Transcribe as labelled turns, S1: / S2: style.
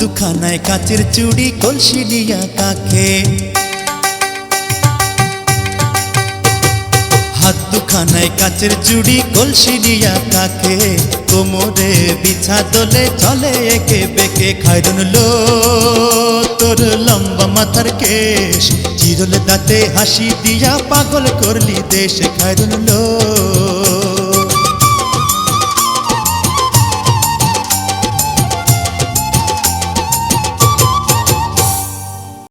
S1: দুখানায় কাচের চুড়ি কলসি নিয়া কাকে হাত দুখানায় কাচের চুড়ি কলসি নিয়া কাকে কোমরে বিছা দোলে চলে একে বেকে। খাইরন লো তোর লম্বা মাথার কেশ। চিরল দাঁতে হাসি দিয়া পাগল করলি দেশ। খাইরন লো